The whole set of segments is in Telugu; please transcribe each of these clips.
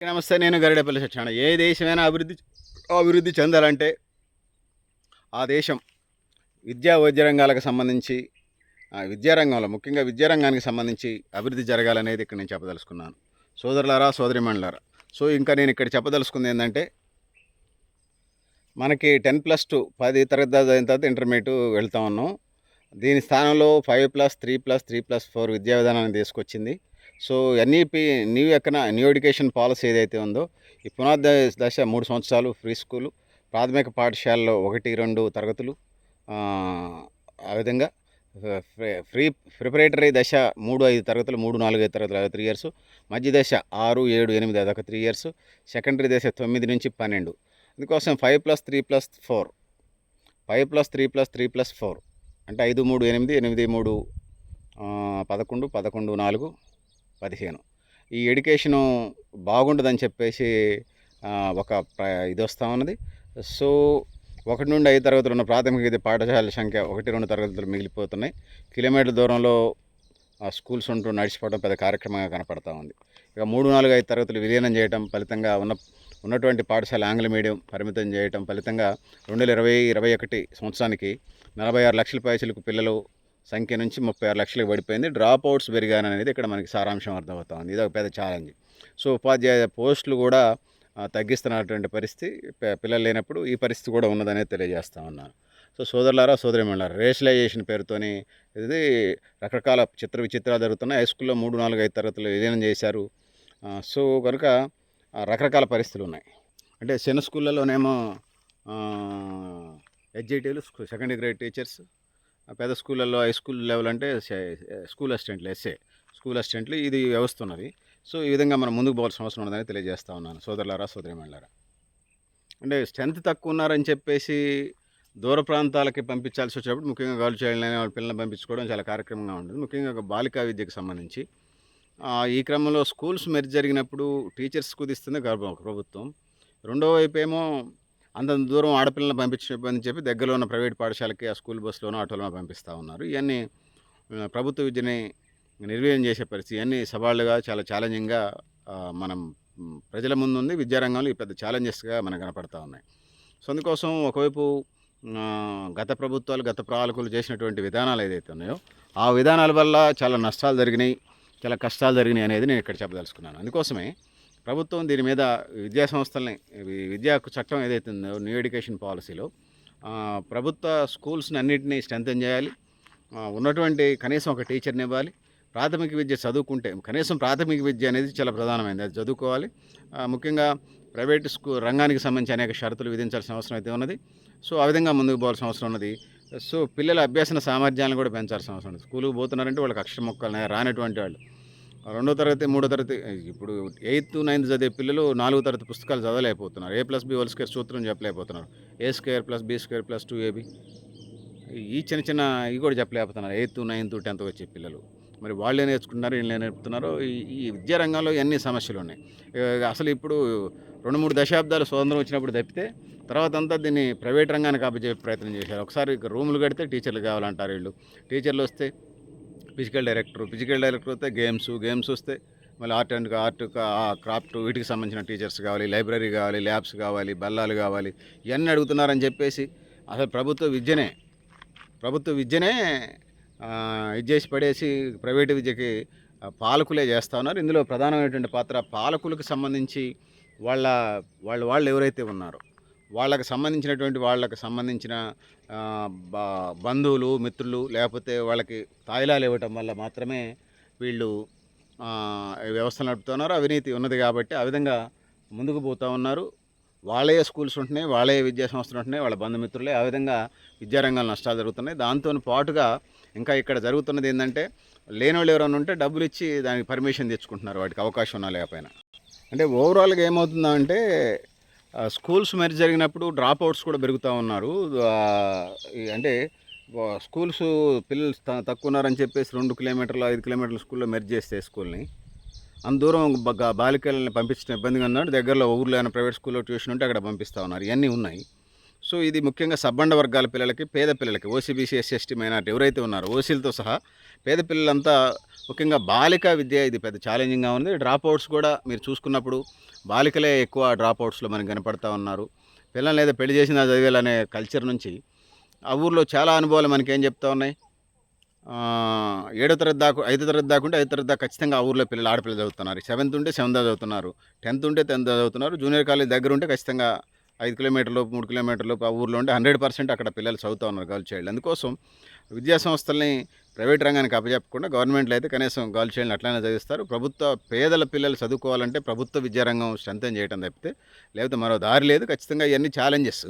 నమస్తే నేను గరిడపల్లి సత్యాన ఏ దేశమైనా అభివృద్ధి అభివృద్ధి చెందాలంటే ఆ దేశం విద్యా వైద్య రంగాలకు సంబంధించి ఆ, విద్యారంగంలో ముఖ్యంగా విద్యారంగానికి సంబంధించి అభివృద్ధి జరగాలనేది ఇక్కడ నేను చెప్పదలుచుకున్నాను. సోదరులారా సోదరిమణులారా సో ఇంకా నేను ఇక్కడ చెప్పదలుచుకుంది ఏంటంటే మనకి టెన్ ప్లస్ టూ పది తరగతి అయిన తర్వాత ఇంటర్మీడియట్ వెళ్తా ఉన్నాం. దీని స్థానంలో five plus three plus three plus four విద్యా విధానాన్ని తీసుకొచ్చింది. సో ఎన్ఈపి న్యూ ఎకనా న్యూ ఎడ్యుకేషన్ పాలసీ ఏదైతే ఉందో ఈ పునాది దశ మూడు సంవత్సరాలు ఫ్రీ స్కూలు ప్రాథమిక పాఠశాలలో ఒకటి రెండు తరగతులు ఆ, విధంగా ఫ్రీ- ప్రిపరేటరీ దశ మూడు ఐదు తరగతులు మూడు నాలుగు ఐదు తరగతులు త్రీ ఇయర్స్ మధ్య దశ ఆరు ఏడు ఎనిమిది అదొక త్రీ ఇయర్స్ సెకండరీ దశ తొమ్మిది నుంచి పన్నెండు. అందుకోసం five plus three plus four five plus three plus three plus four అంటే ఐదు మూడు ఎనిమిది ఎనిమిది మూడు పదకొండు పదకొండు నాలుగు పదిహేను. ఈ ఎడ్యుకేషను బాగుండదని చెప్పేసి ఒక ప్ర- ఇది వస్తూ ఉన్నది. సో ఒకటి నుండి ఐదు తరగతులు ఉన్న ప్రాథమిక విద్య పాఠశాలల సంఖ్య ఒకటి రెండు తరగతులు మిగిలిపోతున్నాయి. కిలోమీటర్ల దూరంలో స్కూల్స్ ఉంటూ నడిచిపోవడం పెద్ద కార్యక్రమంగా కనపడతా ఉంది. ఇక మూడు నాలుగు ఐదు తరగతులు విలీనం చేయటం ఫలితంగా ఉన్న ఉన్నటువంటి పాఠశాల ఆంగ్ల మీడియం పరిమితం చేయటం ఫలితంగా రెండు వేల ఇరవై ఇరవై ఒకటి సంవత్సరానికి నలభై ఆరు లక్షల పైసలకు పిల్లలు సంఖ్య నుంచి ముప్పై ఆరు లక్షలకు పడిపోయింది. డ్రాప్ అవుట్స్ పెరిగాననేది ఇక్కడ మనకి సారాంశం అర్థమవుతా ఉంది ఇది ఒక పెద్ద ఛాలెంజ్ సో ఉపాధ్యాయ పోస్టులు కూడా తగ్గిస్తున్నటువంటి పరిస్థితి పిల్లలు లేనప్పుడు ఈ పరిస్థితి కూడా ఉన్నదనేది తెలియజేస్తా ఉన్నాను. సో సోదరులారా సోదరిమణులారా రేషలైజేషన్ పేరుతోని ఇది రకరకాల చిత్ర విచిత్రాలు జరుగుతున్నాయి. హై స్కూల్లో మూడు నాలుగు ఐదు తరగతులు విలీనం చేశారు. సో కనుక రకరకాల పరిస్థితులు ఉన్నాయి. అంటే చిన్న స్కూళ్ళలోనేమో హెచ్జిటీలు సెకండ్ గ్రేడ్ టీచర్స్ పెద్ద స్కూళ్ళల్లో హై స్కూల్ లెవెల్ అంటే స్కూల్ అసిస్టెంట్లు ఎస్ఏ. స్కూల్ అసిస్టెంట్లు ఇది వ్యవస్థ ఉన్నది సో ఈ విధంగా మనం ముందుకు పోవాల్సిన అవసరం ఉన్నదని తెలియజేస్తా ఉన్నాను. సోదరులారా సోదరిమణులారా. అంటే స్ట్రెంత్ తక్కువ ఉన్నారని చెప్పేసి దూర ప్రాంతాలకి పంపించాల్సి వచ్చినప్పుడు ముఖ్యంగా గర్ల్ చైల్డ్ వాళ్ళ పిల్లల్ని పంపించుకోవడం చాలా కార్యక్రమంగా ఉంటుంది. ముఖ్యంగా బాలికా విద్యకు సంబంధించి. ఈ క్రమంలో స్కూల్స్ మెర్జ్ జరిగినప్పుడు టీచర్స్ కుదిస్తుంది గర్భ ప్రభుత్వం. రెండో వైపు ఏమో అంతంత దూరం ఆడపిల్లని పంపించని చెప్పి దగ్గరలో ఉన్న ప్రైవేట్ పాఠశాలకి ఆ స్కూల్ బస్సులోనో ఆటోలోనో పంపిస్తూ ఉన్నారు. ఇవన్నీ ప్రభుత్వ విద్యని నిర్వీర్యం చేసే పరిస్థితి ఇవన్నీ సవాళ్ళుగా చాలా ఛాలెంజింగ్గా మనం ప్రజల ముందు ఉంది విద్యారంగంలో ఈ పెద్ద ఛాలెంజెస్గా మనకు కనపడతా ఉన్నాయి. సో అందుకోసం ఒకవైపు గత ప్రభుత్వాలు గత పాలకులు చేసినటువంటి విధానాలు ఏదైతే ఉన్నాయో ఆ విధానాల వల్ల చాలా నష్టాలు జరిగినాయి చాలా కష్టాలు జరిగినాయి అనేది నేను ఇక్కడ చెప్పదలుచుకున్నాను. అందుకోసమే ప్రభుత్వం దీని మీద విద్యా సంస్థల్ని వి- విద్యా చట్టం ఏదైతే ఉందో న్యూ ఎడ్యుకేషన్ పాలసీలో ప్రభుత్వ స్కూల్స్ని అన్నింటినీ స్ట్రెంథన్ చేయాలి ఉన్నటువంటి కనీసం ఒక టీచర్ని ఇవ్వాలి. ప్రాథమిక విద్య చదువుకుంటే కనీసం ప్రాథమిక విద్య అనేది చాలా ప్రధానమైనది. అది చదువుకోవాలి. ముఖ్యంగా ప్రైవేట్ స్కూ రంగానికి సంబంధించి అనేక షరతులు విధించాల్సిన అవసరం అయితే ఉన్నది. సో ఆ విధంగా ముందుకు పోవాల్సిన అవసరం ఉన్నది. సో పిల్లల అభ్యాసన సామర్థ్యాలను కూడా పెంచాల్సిన అవసరం ఉంది స్కూల్కి పోతున్నారంటే వాళ్ళకి అక్షర మొక్కలు రానటువంటి వాళ్ళు. రెండో తరగతి మూడో తరగతి ఇప్పుడు ఎయిత్ నైన్త్ చదివే పిల్లలు నాలుగో తరగతి పుస్తకాలు చదవలేకపోతున్నారు. A plus B whole square సూత్రం చెప్పలేకపోతున్నారు. A square plus B square plus two A B ఈ చిన్న చిన్న ఇవి కూడా చెప్పలేకపోతున్నారు. ఎయిత్ నైన్త్ టెన్త్ వచ్చే పిల్లలు. మరి వాళ్ళే నేర్చుకుంటున్నారు? వీళ్ళే నేర్పుతున్నారు? ఈ ఈ విద్యారంగంలో ఎన్ని సమస్యలు ఉన్నాయి? అసలు ఇప్పుడు రెండు మూడు దశాబ్దాలు స్వతంత్రం వచ్చినప్పుడు తప్పితే తర్వాత అంతా దీన్ని ప్రైవేట్ రంగానికి అప్పచెప్పే ప్రయత్నం చేశారు. ఒకసారి రూములు కడితే టీచర్లు కావాలంటారు వీళ్ళు. టీచర్లు వస్తే ఫిజికల్ డైరెక్టర్. ఫిజికల్ డైరెక్టర్ వస్తే గేమ్స్ గేమ్స్ వస్తే మళ్ళీ ఆర్ట్ అండ్ ఆర్ట్ క్రాఫ్ట్ వీటికి సంబంధించిన టీచర్స్ కావాలి లైబ్రరీ కావాలి ల్యాబ్స్ కావాలి బల్లాలు కావాలి ఇవన్నీ అడుగుతున్నారని చెప్పేసి అసలు ప్రభుత్వ విద్యనే ప్రభుత్వ విద్యనే ఇది చేసి పడేసి ప్రైవేటు విద్యకి పాలకులే చేస్తూ ఉన్నారు. ఇందులో ప్రధానమైనటువంటి పాత్ర పాలకులకు సంబంధించి వాళ్ళ వాళ్ళ వాళ్ళు ఎవరైతే ఉన్నారో వాళ్ళకి సంబంధించినటువంటి వాళ్ళకి సంబంధించిన బంధువులు మిత్రులు లేకపోతే వాళ్ళకి తాయిలాలు ఇవ్వటం వల్ల మాత్రమే వీళ్ళు వ్యవస్థ వ్యవస్థలు నడుపుతున్నారు అవినీతి ఉన్నది కాబట్టి ఆ విధంగా ముందుకు పోతూ ఉన్నారు. వాళ్ళే స్కూల్స్ ఉంటున్నాయి వాళ్ళే విద్యా సంస్థలు ఉంటున్నాయి వాళ్ళ బంధుమిత్రులే ఆ విధంగా విద్యారంగంలో నష్టాలు జరుగుతున్నాయి. దాంతో పాటుగా ఇంకా ఇక్కడ జరుగుతున్నది ఏంటంటే లేని వాళ్ళు ఎవరైనా ఉంటే డబ్బులు ఇచ్చి దానికి పర్మిషన్ తెచ్చుకుంటున్నారు వాటికి అవకాశం ఉన్నా లేకపోయినా. అంటే ఓవరాల్గా ఏమవుతుందంటే స్కూల్స్ మరి జరిగినప్పుడు డ్రాప్ అవుట్స్ కూడా పెరుగుతూ ఉన్నారు. అంటే స్కూల్స్ పిల్లలు త- తక్కువ ఉన్నారని చెప్పేసి రెండు కిలోమీటర్లు ఐదు కిలోమీటర్ల స్కూల్లో మెర్జ్ చేస్తే స్కూల్ని. అంత దూరం బాలికలని పంపించడం ఇబ్బందిగా ఉన్నాడు. దగ్గరలో ఊర్లో ఏమైనా ప్రైవేట్ స్కూల్లో ట్యూషన్ ఉంటే అక్కడ పంపిస్తూ ఉన్నారు. ఇవన్నీ ఉన్నాయి. సో ఇది ముఖ్యంగా సబ్బండ వర్గాల పిల్లలకి పేద పిల్లలకి ఓసీబీసీ ఎస్ఎస్టీ మైనార్టీ ఎవరైతే ఉన్నారో ఓసీలతో సహా పేద పిల్లలంతా ముఖ్యంగా బాలిక విద్య ఇది పెద్ద ఛాలెంజింగ్గా ఉంది. డ్రాప్ అవుట్స్ కూడా మీరు చూసుకున్నప్పుడు బాలికలే ఎక్కువ డ్రాప్ అవుట్స్లో మనకు కనపడతా ఉన్నారు. పిల్లల్ని ఏదో పెళ్ళి చేసిన చదివేలనే కల్చర్ నుంచి ఆ ఊర్లో చాలా అనుభవాలు మనకి ఏం చెప్తా ఉన్నాయి? ఏడో తరగతి దాకా ఐదో తరగతి దాకా ఉంటే ఐదో తరగతి దాకా ఖచ్చితంగా ఆ ఊర్లో పిల్లలు ఆడపిల్లలు చదువుతున్నారు. సెవెంత్ ఉంటే సెవెంత్ చదువుతున్నారు. టెన్త్ ఉంటే టెన్త్ చదువుతున్నారు. జూనియర్ కాలేజ్ దగ్గర ఉంటే ఖచ్చితంగా ఐదు కిలోమీటర్లు మూడు కిలోమీటర్లు ఆ ఊర్లో ఉంటే హండ్రెడ్ పర్సెంట్ అక్కడ పిల్లలు చదువుతూ ఉన్నారు గర్ల్ చైల్డ్. అందుకోసం విద్యా సంస్థల్ని ప్రైవేట్ రంగానికి అప్పచెప్పకుండా గవర్నమెంట్లో అయితే కనీసం గర్ల్ చైల్డ్ని అట్లనే చదివిస్తారు. ప్రభుత్వ పేదల పిల్లలు చదువుకోవాలంటే ప్రభుత్వ విద్యారంగం స్ట్రెంథన్ చేయడం తప్పితే లేకపోతే మరో దారి లేదు. ఖచ్చితంగా ఇవన్నీ ఛాలెంజెస్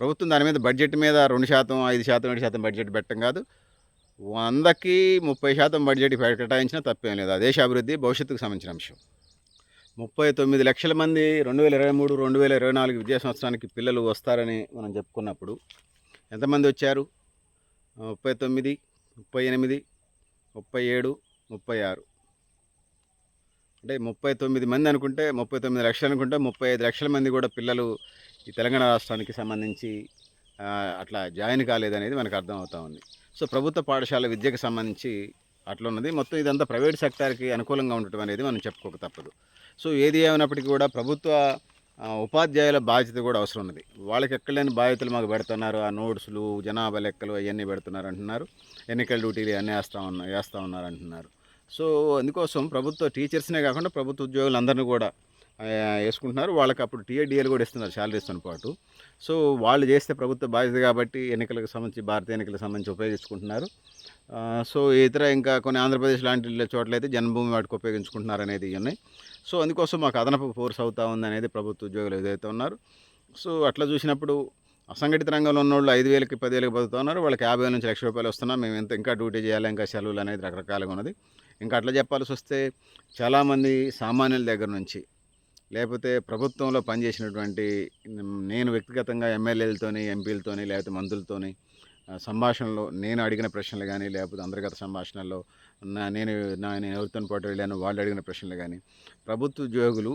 ప్రభుత్వం దాని మీద బడ్జెట్ మీద రెండు శాతం ఐదు శాతం ఏడు శాతం బడ్జెట్ పెట్టడం కాదు. వందకి ముప్పై శాతం బడ్జెట్ కేటాయించినా తప్పేం లేదు. ఆ దేశాభివృద్ధి భవిష్యత్తుకు సంబంధించిన అంశం. ముప్పై తొమ్మిది లక్షల మంది రెండు వేల ఇరవై మూడు రెండు వేల ఇరవై నాలుగు విద్యా సంవత్సరానికి పిల్లలు వస్తారని మనం చెప్పుకున్నప్పుడు ఎంతమంది వచ్చారు? ముప్పై తొమ్మిది ముప్పై ఎనిమిది ముప్పై ఏడు ముప్పై ఆరు. అంటే ముప్పై తొమ్మిది మంది అనుకుంటే ముప్పై తొమ్మిది లక్షలు అనుకుంటే ముప్పై ఐదు లక్షల మంది కూడా పిల్లలు ఈ తెలంగాణ రాష్ట్రానికి సంబంధించి అట్లా జాయిన్ కాలేదనేది మనకు అర్థమవుతా ఉంది. సో ప్రభుత్వ పాఠశాల విద్యకు సంబంధించి అట్లా ఉన్నది మొత్తం ఇదంతా ప్రైవేట్ సెక్టార్కి అనుకూలంగా ఉండటం అనేది మనం చెప్పుకోక తప్పదు. సో ఏది ఏమైనప్పటికీ కూడా ప్రభుత్వ ఉపాధ్యాయుల బాధ్యత కూడా అవసరం ఉన్నది. వాళ్ళకి ఎక్కడలేని బాధ్యతలు మాకు పెడుతున్నారు. ఆ నోట్స్లు జనాభా లెక్కలు అవన్నీ పెడుతున్నారు అంటున్నారు. ఎన్నికల డ్యూటీలు అన్నీ వేస్తా ఉన్నా వేస్తూ ఉన్నారు అంటున్నారు. సో అందుకోసం ప్రభుత్వ టీచర్స్నే కాకుండా ప్రభుత్వ ఉద్యోగులందరినీ కూడా వేసుకుంటున్నారు. వాళ్ళకి అప్పుడు టీఏడిఎల్ కూడా ఇస్తున్నారు శాలరీస్తో పాటు. సో వాళ్ళు చేస్తే ప్రభుత్వ బాధ్యత కాబట్టి ఎన్నికలకు సంబంధించి భారతీయ ఎన్నికలకు సంబంధించి ఉపయోగించుకుంటున్నారు. సో ఇతర ఇంకా కొన్ని ఆంధ్రప్రదేశ్ లాంటి చోట్లయితే జన్మభూమి వాటికి ఉపయోగించుకుంటున్నారు అనేది ఉన్నాయి సో అందుకోసం మాకు అదనపు ఫోర్స్ అవుతా ఉంది అనేది ప్రభుత్వ ఉద్యోగులు ఏదైతే ఉన్నారు. సో అట్లా చూసినప్పుడు అసంఘటిత రంగంలో ఉన్న వాళ్ళు ఐదు వేలకి పదివేలకి బతుకుతా ఉన్నారు. వాళ్ళకి యాభై వేల నుంచి లక్ష రూపాయలు వస్తున్నా. మేము ఎంత ఇంకా డ్యూటీ చేయాలి ఇంకా సెలవులు అనేది రకరకాలుగా ఉన్నది. ఇంకా అట్లా చెప్పాల్సి వస్తే చాలామంది సామాన్యుల దగ్గర నుంచి లేకపోతే ప్రభుత్వంలో పనిచేసినటువంటి నేను వ్యక్తిగతంగా ఎమ్మెల్యేలతోని ఎంపీలతోని లేకపోతే మంత్రులతోని సంభాషణలో నేను అడిగిన ప్రశ్నలు కానీ లేకపోతే అంతర్గత సంభాషణల్లో నా నేను నా నేను ఎవరితో పాటు వెళ్ళాను వాళ్ళు అడిగిన ప్రశ్నలు కానీ ప్రభుత్వ ఉద్యోగులు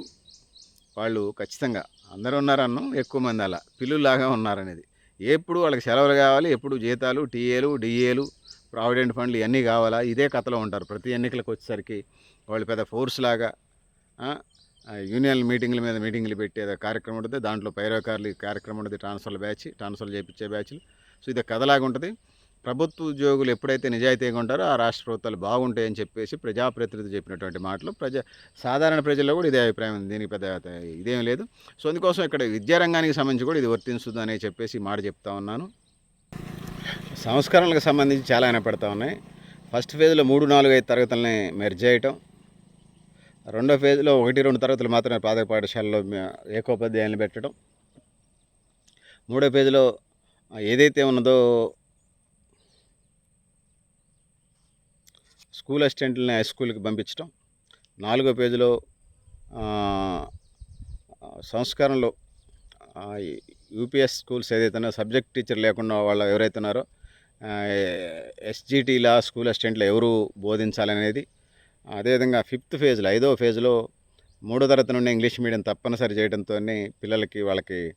వాళ్ళు ఖచ్చితంగా అందరూ ఉన్నారన్ను ఎక్కువ మంది అలా పిల్లులాగా ఉన్నారనేది. ఎప్పుడు వాళ్ళకి సెలవులు కావాలి ఎప్పుడు జీతాలు టీఏలు డిఏలు ప్రావిడెంట్ ఫండ్లు ఇవన్నీ కావాలా? ఇదే కథలో ఉంటారు. ప్రతి ఎన్నికలకు వచ్చేసరికి వాళ్ళు పెద్ద ఫోర్స్ లాగా యూనియన్ మీటింగ్ల మీద మీటింగ్లు పెట్టే కార్యక్రమం ఉంటుంది దాంట్లో పైరోకారులు కార్యక్రమం ఉంటుంది ట్రాన్స్ఫర్ బ్యాచ్ ట్రాన్స్ఫర్ చేయించే బ్యాచ్లు. సో ఇది కథలాగా ఉంటుంది. ప్రభుత్వ ఉద్యోగులు ఎప్పుడైతే నిజాయితీగా ఉంటారో ఆ రాష్ట్ర ప్రభుత్వాలు బాగుంటాయని చెప్పేసి ప్రజాప్రతినిధి చెప్పినటువంటి మాటలు ప్రజా సాధారణ ప్రజల్లో కూడా ఇదే అభిప్రాయం ఉంది. దీనికి పెద్ద ఇదేం లేదు. సో అందుకోసం ఇక్కడ విద్యారంగానికి సంబంధించి కూడా ఇది వర్తించుతుంది చెప్పేసి మాట చెప్తా ఉన్నాను. సంస్కరణలకు సంబంధించి చాలా వినపడతా ఉన్నాయి. ఫస్ట్ ఫేజ్లో మూడు నాలుగు ఐదు తరగతులని మెర్జ్ చేయటం. రెండో ఫేజ్లో ఒకటి రెండు తరగతులు మాత్రమే ప్రాథమిక పాఠశాలలో ఏకోపాధ్యాయులను పెట్టడం. మూడో పేజీలో ఏదైతే ఉన్నదో స్కూల్ అసిస్టెంట్లని హై స్కూల్కి పంపించడం. నాలుగో పేజీలో సంస్కరణలో యూపీఎస్ స్కూల్స్ ఏదైతే సబ్జెక్ట్ టీచర్ లేకుండా వాళ్ళు ఎవరైతే ఉన్నారో ఎస్జిటిలా స్కూల్ అసిస్టెంట్లు ఎవరు బోధించాలనేది అదేవిధంగా ఫిఫ్త్ ఫేజ్లో ఐదో ఫేజ్లో మూడో తరగతి నుండి ఇంగ్లీష్ మీడియం తప్పనిసరి చేయడంతో పిల్లలకి వాళ్ళకి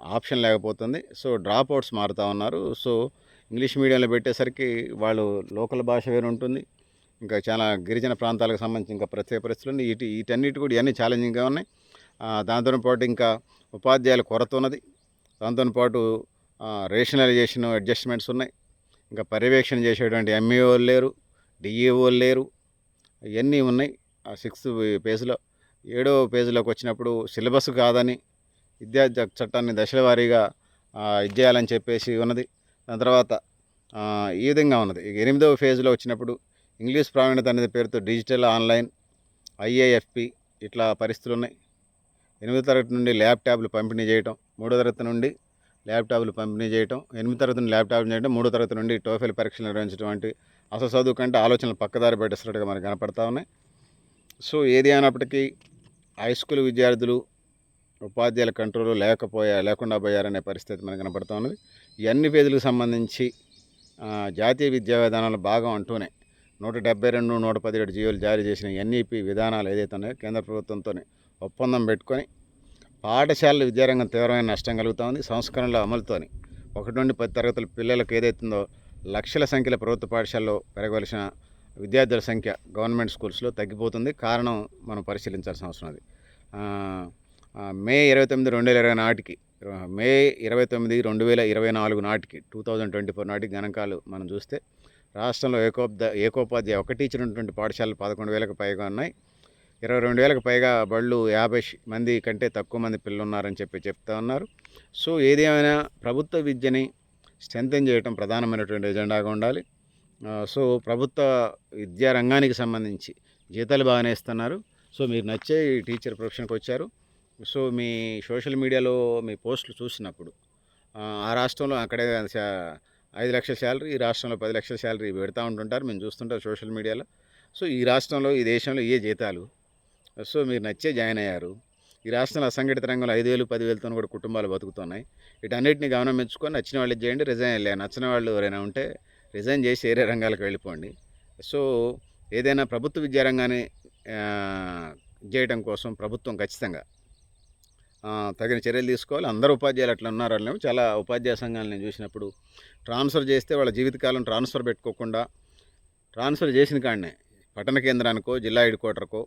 ఆప్షన్ లేకపోతుంది. సో డ్రాప్ అవుట్స్ మారుతూ ఉన్నారు. సో ఇంగ్లీష్ మీడియంలో పెట్టేసరికి వాళ్ళు లోకల్ భాష వేరు ఉంటుంది. ఇంకా చాలా గిరిజన ప్రాంతాలకు సంబంధించి ఇంకా ప్రత్యేక పరిస్థితులు ఉన్నాయి. ఇటు వీటన్నిటి కూడా ఇవన్నీ ఛాలెంజింగ్గా ఉన్నాయి. ఆ, దాంతో పాటు ఇంకా ఉపాధ్యాయుల కొరత ఉన్నది. దాంతో పాటు రేషనలైజేషన్ అడ్జస్ట్మెంట్స్ ఉన్నాయి. ఇంకా పర్యవేక్షణ చేసేటువంటి ఎంఈఓలు లేరు. డిఈఓలు లేరు. ఇవన్నీ ఉన్నాయి. ఆ సిక్స్త్ పేజ్లో ఏడో పేజీలోకి వచ్చినప్పుడు సిలబస్ కాదని విద్యా చట్టాన్ని దశల వారీగా చేయాలని చెప్పేసి ఉన్నది. దాని తర్వాత ఈ విధంగా ఉన్నది. ఎనిమిదవ ఫేజ్లో వచ్చినప్పుడు ఇంగ్లీష్ ప్రావీణ్యత అనేది పేరుతో డిజిటల్ ఆన్లైన్ ఐఏఎఫ్పి ఇట్లా పరిస్థితులు ఉన్నాయి. ఎనిమిదో తరగతి నుండి ల్యాప్టాప్లు పంపిణీ చేయటం మూడో తరగతి నుండి ల్యాప్టాప్లు పంపిణీ చేయటం ఎనిమిదో తరగతి నుండి ల్యాప్టాప్లు చేయడం మూడో తరగతి నుండి టోఫెల్ పరీక్షలు నిర్వహించడం వంటి అసలు చదువు కంటే ఆలోచనలు పక్కదారి పెట్టేసినట్టుగా మనకు కనపడతా ఉన్నాయి. సో ఏది అయినప్పటికీ హై స్కూల్ విద్యార్థులు ఉపాధ్యాయుల కంట్రోల్ లేకపోయా లేకుండా పోయారనే పరిస్థితి మనకు కనపడుతూ ఉన్నది. ఇవన్నీ ఫేజులకు సంబంధించి జాతీయ విద్యా విధానాలు భాగం అంటూనే నూట డెబ్బై రెండు నూట పదిహేడు జీవోలు జారీ చేసిన ఎన్ఈపి విధానాలు ఏదైతే ఉన్నాయో కేంద్ర ప్రభుత్వంతో ఒప్పందం పెట్టుకొని పాఠశాలల విద్యారంగం తీవ్రమైన నష్టం కలుగుతూ ఉంది. సంస్కరణల అమలుతోని ఒకటి నుండి పది తరగతుల పిల్లలకు ఏదైతుందో లక్షల సంఖ్యలో ప్రభుత్వ పాఠశాలలో పెరగవలసిన విద్యార్థుల సంఖ్య గవర్నమెంట్ స్కూల్స్లో తగ్గిపోతుంది. కారణం మనం పరిశీలించాల్సిన అవసరం అది. మే ఇరవై తొమ్మిది రెండు వేల ఇరవై నాటికి మే ఇరవై తొమ్మిది రెండు వేల ఇరవై నాలుగు నాటికి టూ థౌజండ్ ట్వంటీ ఫోర్ నాటికి గణాంకాలు మనం చూస్తే రాష్ట్రంలో ఏకోపద ఏకోపాధ్యాయ ఒక టీచర్ ఉన్నటువంటి పాఠశాలలు పదకొండు వేలకు పైగా ఉన్నాయి. ఇరవై రెండు వేలకు పైగా బళ్ళు యాభై మంది కంటే తక్కువ మంది పిల్లలు ఉన్నారని చెప్పి చెప్తా ఉన్నారు. సో ఏదేమైనా ప్రభుత్వ విద్యని స్ట్రెంథెన్ చేయడం ప్రధానమైనటువంటి ఎజెండాగా ఉండాలి. సో ప్రభుత్వ విద్యా రంగానికి సంబంధించి జీతాలు బాగానే ఇస్తున్నారు. సో మీరు నచ్చే ఈ టీచర్ ప్రొఫెషన్కి వచ్చారు. సో మీ సోషల్ మీడియాలో మీ పోస్టులు చూసినప్పుడు ఆ, రాష్ట్రంలో అక్కడే శా- ఐదు లక్షల శాలరీ ఈ రాష్ట్రంలో పది లక్షల శాలరీ పెడతా ఉంటుంటారు. మేము చూస్తుంటాం సోషల్ మీడియాలో. సో ఈ రాష్ట్రంలో ఈ దేశంలో ఏ జీతాలు? సో మీరు నచ్చే జాయిన్ అయ్యారు. ఈ రాష్ట్రంలో అసంఘటిత రంగంలో ఐదు వేలు పదివేలతో కూడా కుటుంబాలు బతుకుతున్నాయి. వీటన్నిటిని గమనం మెచ్చుకొని నచ్చిన వాళ్ళు చేయండి రిజైన్ వెళ్ళా నచ్చిన వాళ్ళు ఎవరైనా ఉంటే రిజైన్ చేసి వేరే రంగాలకు వెళ్ళిపోండి. సో ఏదైనా ప్రభుత్వ విద్యారంగాన్ని చేయడం కోసం ప్రభుత్వం ఖచ్చితంగా తగిన చర్యలు తీసుకోవాలి. అందరు ఉపాధ్యాయులు అట్లా ఉన్నారు అనేవి చాలా ఉపాధ్యాయ సంఘాలు నేను చూసినప్పుడు. ట్రాన్స్ఫర్ చేస్తే వాళ్ళ జీవితకాలం ట్రాన్స్ఫర్ పెట్టుకోకుండా ట్రాన్స్ఫర్ చేసిన కాడనే పట్టణ కేంద్రానికో జిల్లా హెడ్ క్వార్టర్కో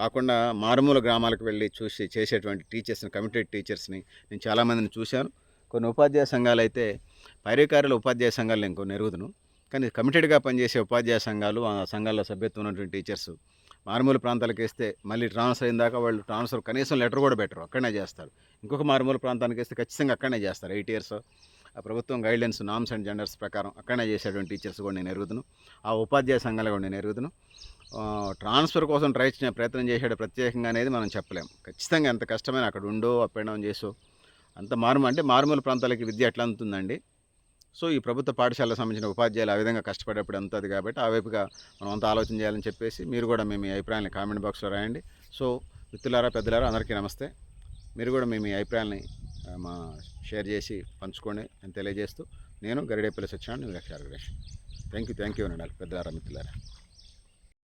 కాకుండా మారుమూల గ్రామాలకు వెళ్ళి చూసి చేసేటువంటి టీచర్స్ని కమిటెడ్ టీచర్స్ని నేను చాలామందిని చూశాను. కొన్ని ఉపాధ్యాయ సంఘాలు అయితే పైరేకారుల ఉపాధ్యాయ సంఘాలు నేను కొన్ని ఎరుగుదును. కానీ కమిటెడ్గా పనిచేసే ఉపాధ్యాయ సంఘాలు ఆ సంఘాల్లో సభ్యత్వం ఉన్నటువంటి టీచర్స్ మారుమూల ప్రాంతాలకు వేస్తే మళ్ళీ ట్రాన్స్ఫర్ అయిన దాకా వాళ్ళు ట్రాన్స్ఫర్ కనీసం లెటర్ కూడా పెట్టరు అక్కడనే చేస్తారు. ఇంకొక మారుమూల ప్రాంతానికి వేస్తే ఖచ్చితంగా అక్కడనే చేస్తారు. ఎయిట్ ఇయర్స్ ఆ ప్రభుత్వం గైడ్లైన్స్ నామ్స్ అండ్ జెండర్స్ ప్రకారం అక్కడనే చేసేటువంటి టీచర్స్ కూడా నేను ఎరుగుదును. ఆ ఉపాధ్యాయ సంఘాలు కూడా నేను ఎరుగుదును. ట్రాన్స్ఫర్ కోసం ట్రై చేసిన ప్రయత్నం చేశాడు. ప్రత్యేకంగా అనేది మనం చెప్పలేం. ఖచ్చితంగా ఎంత కష్టమైన అక్కడ ఉండో అప్ అండ్ డౌన్ చేసో అంత మారుమ అంటే మారుమూల ప్రాంతాలకి విద్య ఎట్లా అందుతుందండి? సో ఈ ప్రభుత్వ పాఠశాలకు సంబంధించిన ఉపాధ్యాయులు ఆ విధంగా కష్టపడేప్పుడు అంతది కాబట్టి ఆ వైపుగా మనం అంత ఆలోచన చేయాలని చెప్పేసి మీరు కూడా మీ మీ అభిప్రాయాన్ని కామెంట్ బాక్స్లో రాయండి. సో మిత్రులారా పెద్దలారా అందరికీ నమస్తే. మీరు కూడా మీ మీ అభిప్రాయాలని మా షేర్ చేసి పంచుకోండి అని తెలియజేస్తూ నేను గరిడేపల్లి సత్యనారాయణ లక్ష్యారు థ్యాంక్ యూ థ్యాంక్ యూ అండి పెద్దలారా మిత్రులారా.